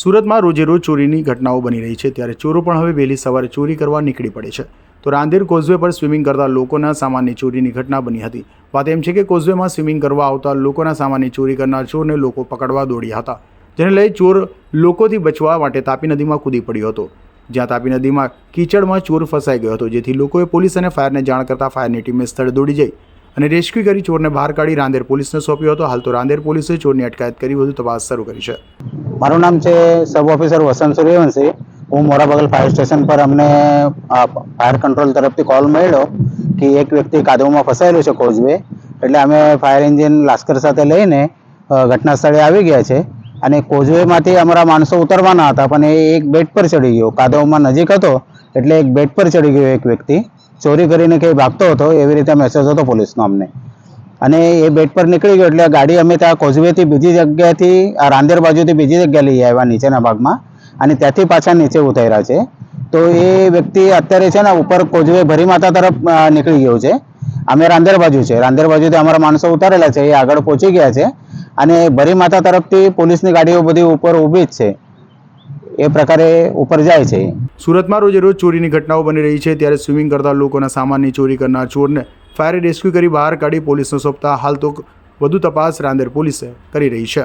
સુરતમાં રોજે રોજ ચોરીની ઘટનાઓ બની રહી છે, ત્યારે ચોરો પણ હવે વહેલી સવારે ચોરી કરવા નીકળી પડે છે. તો રાંદેર કોઝવે પર સ્વિમિંગ કરતા લોકોના સામાનની ચોરીની ઘટના બની હતી. વાત એમ છે કે કોઝવેમાં સ્વિમિંગ કરવા આવતા લોકોના સામાનની ચોરી કરનાર ચોરને લોકો પકડવા દોડ્યા હતા, જેને લઈ ચોર લોકોથી બચવા માટે તાપી નદીમાં કૂદી પડ્યો હતો. જ્યાં તાપી નદીમાં કીચડમાં ચોર ફસાઈ ગયો હતો, જેથી લોકોએ પોલીસ અને ફાયરને જાણ કરતા ફાયરની ટીમે સ્થળે દોડી જઈ અને રેસ્ક્યુ કરી ચોરને બહાર કાઢી રાંદેર પોલીસને સોંપ્યો હતો. હાલ તો રાંદેર પોલીસે ચોરની અટકાયત કરી વધુ તપાસ શરૂ કરી છે. મારું નામ છે સબ ઓફિસર વસંત સૂર્યવંશી. હું મોરાબગલ ફાયર સ્ટેશન પર અમને ફાયર કંટ્રોલ તરફથી કોલ મળ્યો કે એક વ્યક્તિ કાદવમાં ફસાયેલો છે કોઝવે. એટલે અમે ફાયર એન્જિન લાસ્કર સાથે લઈને ઘટના સ્થળે આવી ગયા છે. અને કોઝવેમાંથી અમારા માણસો ઉતરવાના હતા, પણ એ એક બેડ પર ચડી ગયો. કાદવમાં નજીક હતો, એટલે એક બેડ પર ચડી ગયો એક વ્યક્તિ. ચોરી કરીને કંઈ ભાગતો હતો, એવી રીતે મેસેજ હતો પોલીસનો અમને. અને એ બેડ પર નીકળી ગયો એટલે ગાડી અમે ત્યાં કોઝવેથી બીજી જગ્યાએથી, આ રાંદેર બાજુથી બીજી જગ્યાએ લઈ આવ્યા નીચેના ભાગમાં. અને ત્યાંથી પાછા નીચે ઉતાર્યા છે. તો એ વ્યક્તિ અત્યારે છે ને ઉપર કોઝવે ભરી માતા તરફ નીકળી ગયો છે. અમે રાંદેર બાજુ છે. રાંદેર બાજુથી અમારા માણસો ઉતારેલા છે. એ આગળ પહોંચી ગયા છે. અને ભરી માતા તરફથી પોલીસની ગાડીઓ બધી ઉપર ઊભી જ છે. એ પ્રકારે ઉપર જાય છે. સુરતમાં રોજે રોજ ચોરીની ઘટનાઓ બની રહી છે, ત્યારે સ્વિમિંગ કરતા લોકોના સામાનની ચોરી કરનાર ચોરને ફાયરે રેસ્ક્યુ કરી બહાર કાઢી પોલીસને સોંપતા હાલ તો વધુ તપાસ રાંદેર પોલીસે કરી રહી છે.